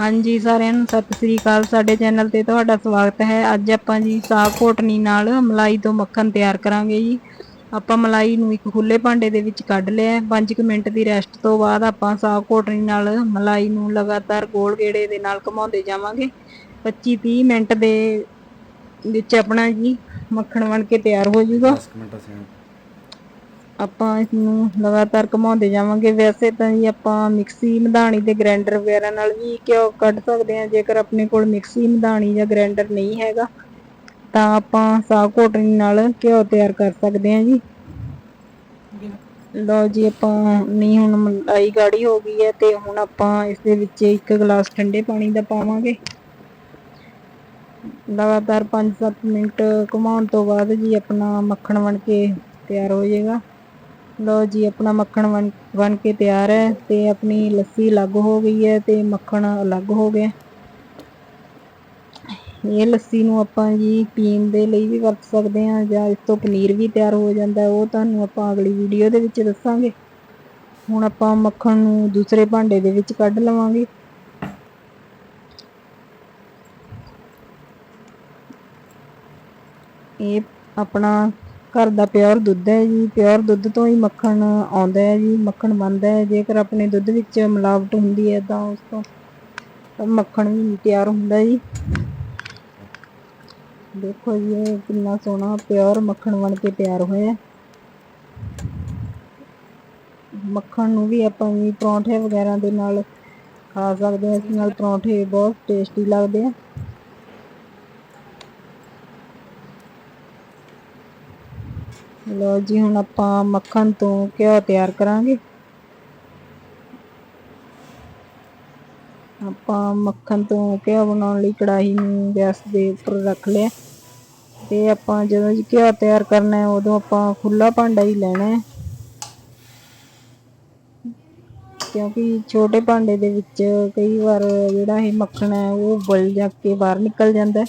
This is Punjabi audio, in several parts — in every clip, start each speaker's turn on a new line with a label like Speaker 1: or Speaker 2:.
Speaker 1: ਹਾਂਜੀ ਸਾਰਿਆਂ ਨੂੰ ਸਤਿ ਸ੍ਰੀ ਅਕਾਲ। ਸਾਡੇ ਚੈਨਲ ਤੇ ਤੁਹਾਡਾ ਸਵਾਗਤ ਹੈ। ਅੱਜ ਆਪਾਂ ਜੀ ਸਾਗ ਘੋਟਣੀ ਨਾਲ ਮਲਾਈ ਤੋਂ ਮੱਖਣ ਤਿਆਰ ਕਰਾਂਗੇ ਜੀ। ਆਪਾਂ ਮਲਾਈ ਨੂੰ ਇੱਕ ਖੁੱਲੇ ਭਾਂਡੇ ਦੇ ਵਿੱਚ ਕੱਢ ਲਿਆ 5 ਮਿੰਟ ਦੀ ਰੈਸਟ ਤੋਂ ਬਾਅਦ ਆਪਾਂ ਸਾਗ ਘੋਟਣੀ ਨਾਲ ਮਲਾਈ ਨੂੰ ਲਗਾਤਾਰ ਗੋਲ ਗੇੜੇ ਦੇ ਨਾਲ ਘੁਮਾਉਂਦੇ ਜਾਵਾਂਗੇ। 25-30 ਮਿੰਟ ਦੇ ਵਿੱਚ ਆਪਣਾ ਜੀ ਮੱਖਣ ਬਣ ਕੇ ਤਿਆਰ ਹੋ ਜਾਊਗਾ
Speaker 2: 10 ਮਿੰਟ ਅਸੀਂ
Speaker 1: ਆਪਾਂ ਇਸ ਨੂੰ ਲਗਾਤਾਰ ਘੁਮਾਉਂਦੇ ਜਾਵਾਂਗੇ। ਵੈਸੇ ਤਾਂ ਜੀ ਆਪਾਂ ਮਿਕਸੀ ਮਧਾਣੀ ਤੇ ਗ੍ਰਾਈਂਡਰ ਵਗੈਰਾ ਨਾਲ ਵੀ ਘਿਓ ਕੱਢ ਸਕਦੇ ਹਾਂ। ਜੇਕਰ ਆਪਣੇ ਕੋਲ ਮਿਕਸੀ ਮਧਾਣੀ ਜਾਂ ਗ੍ਰਾਈਂਡਰ ਨਹੀਂ ਹੈਗਾ ਤਾਂ ਆਪਾਂ ਸਾਗ ਘੋਟਣੀ ਨਾਲ ਘਿਓ ਤਿਆਰ ਕਰ ਸਕਦੇ ਹਾਂ ਜੀ। ਲਓ ਜੀ ਆਪਾਂ ਨਹੀਂ ਹੁਣ ਮਲਾਈ ਗਾੜੀ ਹੋ ਗਈ ਹੈ ਤੇ ਹੁਣ ਆਪਾਂ ਇਸ ਦੇ ਵਿੱਚ ਇੱਕ ਗਲਾਸ ਠੰਡੇ ਪਾਣੀ ਦਾ ਪਾਵਾਂਗੇ। ਲਗਾਤਾਰ 5-7 ਮਿੰਟ ਘੁਮਾਉਣ ਤੋਂ ਬਾਅਦ ਜੀ ਆਪਣਾ ਮੱਖਣ ਬਣ ਕੇ ਤਿਆਰ ਹੋ ਜਾਏਗਾ। ਲਓ ਜੀ, ਆਪਣਾ ਮੱਖਣ ਬਣ ਬਣ ਕੇ ਤਿਆਰ ਹੈ ਤੇ ਆਪਣੀ ਲੱਸੀ ਅਲੱਗ ਹੋ ਗਈ ਹੈ ਤੇ ਮੱਖਣ ਅਲੱਗ ਹੋ ਗਿਆ। ਇਹ ਲੱਸੀ ਨੂੰ ਆਪਾਂ ਜੀ ਪੀਣ ਦੇ ਲਈ ਵੀ ਵਰਤ ਸਕਦੇ ਹਾਂ ਜਾਂ ਇਸ ਤੋਂ ਪਨੀਰ ਵੀ ਤਿਆਰ ਹੋ ਜਾਂਦਾ ਉਹ ਤੁਹਾਨੂੰ ਆਪਾਂ ਅਗਲੀ ਵੀਡੀਓ ਦੇ ਵਿੱਚ ਦੱਸਾਂਗੇ। ਹੁਣ ਆਪਾਂ ਮੱਖਣ ਨੂੰ ਦੂਸਰੇ ਭਾਂਡੇ ਦੇ ਵਿੱਚ ਕੱਢ ਲਵਾਂਗੇ। ਇਹ ਆਪਣਾ ਘਰ ਦਾ ਪਿਓਰ ਦੁੱਧ ਹੈ ਜੀ। ਪਿਓਰ ਦੁੱਧ ਤੋਂ ਹੀ ਮੱਖਣ ਆਉਂਦਾ ਹੈ ਜੀ। ਮੱਖਣ ਬਣਦਾ ਹੈ। ਜੇਕਰ ਆਪਣੇ ਦੁੱਧ ਵਿੱਚ ਮਿਲਾਵਟ ਹੁੰਦੀ ਹੈ ਤਾਂ ਉਸ ਤੋਂ ਮੱਖਣ ਵੀ ਨਹੀਂ ਤਿਆਰ ਹੁੰਦਾ ਜੀ। ਦੇਖੋ ਜੀ, ਇਹ ਕਿੰਨਾ ਸੋਹਣਾ ਪਿਓਰ ਮੱਖਣ ਬਣ ਕੇ ਤਿਆਰ ਹੋਇਆ ਮੱਖਣ ਨੂੰ ਵੀ ਆਪਾਂ ਵੀ ਪਰੌਂਠੇ ਵਗੈਰਾ ਦੇ ਨਾਲ ਖਾ ਸਕਦੇ ਹਾਂ। ਇਸ ਨਾਲ ਪਰੌਂਠੇ ਬਹੁਤ ਟੇਸਟੀ ਲੱਗਦੇ ਆ। ਲਓ ਜੀ, ਹੁਣ ਆਪਾਂ ਮੱਖਣ ਤੋਂ ਘਿਓ ਤਿਆਰ ਕਰਾਂਗੇ। ਆਪਾਂ ਮੱਖਣ ਤੋਂ ਘਿਓ ਬਣਾਉਣ ਲਈ ਕੜਾਹੀ ਨੂੰ ਗੈਸ ਦੇ ਉੱਪਰ ਰੱਖ ਲਿਆ। ਤੇ ਆਪਾਂ ਜਦੋਂ ਜੀ ਘਿਓ ਤਿਆਰ ਕਰਨਾ ਹੈ, ਉਦੋਂ ਆਪਾਂ ਖੁੱਲਾ ਭਾਂਡਾ ਹੀ ਲੈਣਾ ਹੈ। ਕਿਉਂਕਿ ਛੋਟੇ ਭਾਂਡੇ ਦੇ ਵਿੱਚ ਕਈ ਵਾਰ ਜਿਹੜਾ ਇਹ ਮੱਖਣ ਹੈ, ਉਹ ਉਬਲ ਜਾ ਕੇ ਬਾਹਰ ਨਿਕਲ ਜਾਂਦਾ ਹੈ।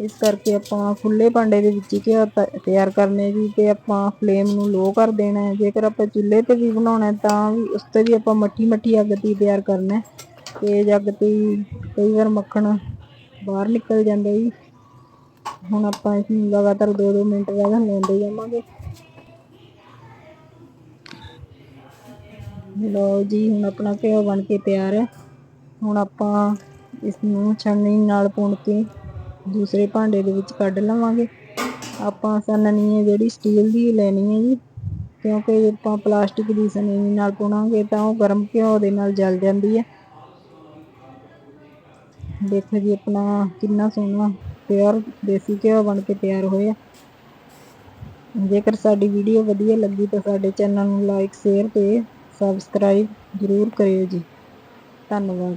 Speaker 1: ਇਸ ਕਰਕੇ ਆਪਾਂ ਖੁੱਲੇ ਭਾਂਡੇ ਦੇ ਵਿੱਚ ਹੀ ਘਿਓ ਤਿਆਰ ਕਰਨੇ ਜੀ ਤੇ ਆਪਾਂ ਫਲੇਮ ਨੂੰ ਲੋ ਕਰ ਦੇਣਾ ਹੈ। ਜੇਕਰ ਆਪਾਂ ਚੁੱਲ੍ਹੇ ਤੇ ਵੀ ਬਣਾਉਣਾ ਤਾਂ ਵੀ ਉਸ ਤੇ ਵੀ ਆਪਾਂ ਮੱਠੀ ਮੱਠੀ ਅੱਗ ਤੇ ਤਿਆਰ ਕਰਨਾ ਹੈ। ਤੇਜ਼ ਅੱਗ ਤੇ ਕਈ ਵਾਰ ਮੱਖਣ ਬਾਹਰ ਨਿਕਲ ਜਾਂਦਾ ਜੀ। ਹੁਣ ਆਪਾਂ ਇਸ ਨੂੰ ਲਗਾਤਾਰ 2-2 ਮਿੰਟ ਬਾਅਦ ਹਲਾਉਂਦੇ ਜਾਵਾਂਗੇ। ਲਓ ਜੀ, ਹੁਣ ਆਪਣਾ ਘਿਓ ਬਣ ਕੇ ਤਿਆਰ ਹੈ। ਹੁਣ ਆਪਾਂ ਇਸ ਨੂੰ ਛਾਣਨੀ ਨਾਲ ਪੁਣ ਕੇ ਦੂਸਰੇ ਭਾਂਡੇ ਦੇ ਵਿੱਚ ਕੱਢ ਲਵਾਂਗੇ। ਆਪਾਂ ਛਾਨਣੀ ਹੈ ਜਿਹੜੀ ਸਟੀਲ ਦੀ ਲੈਣੀ ਹੈ ਜੀ, ਕਿਉਂਕਿ ਆਪਾਂ ਪਲਾਸਟਿਕ ਦੀ ਛਾਨਣੀ ਨਾਲ ਪੁਣਾਂਗੇ ਤਾਂ ਉਹ ਗਰਮ ਘਿਓ ਦੇ ਨਾਲ ਜਲ ਜਾਂਦੀ ਹੈ। ਦੇਖੋ ਜੀ ਆਪਣਾ ਕਿੰਨਾ ਸੋਹਣਾ ਪਿਓਰ ਦੇਸੀ ਘਿਓ ਬਣ ਕੇ ਤਿਆਰ ਹੋਇਆ। ਜੇਕਰ ਸਾਡੀ ਵੀਡੀਓ ਵਧੀਆ ਲੱਗੀ ਤਾਂ ਸਾਡੇ ਚੈਨਲ ਨੂੰ ਲਾਈਕ ਸ਼ੇਅਰ ਤੇ ਸਬਸਕ੍ਰਾਈਬ ਜ਼ਰੂਰ ਕਰਿਓ ਜੀ। ਧੰਨਵਾਦ।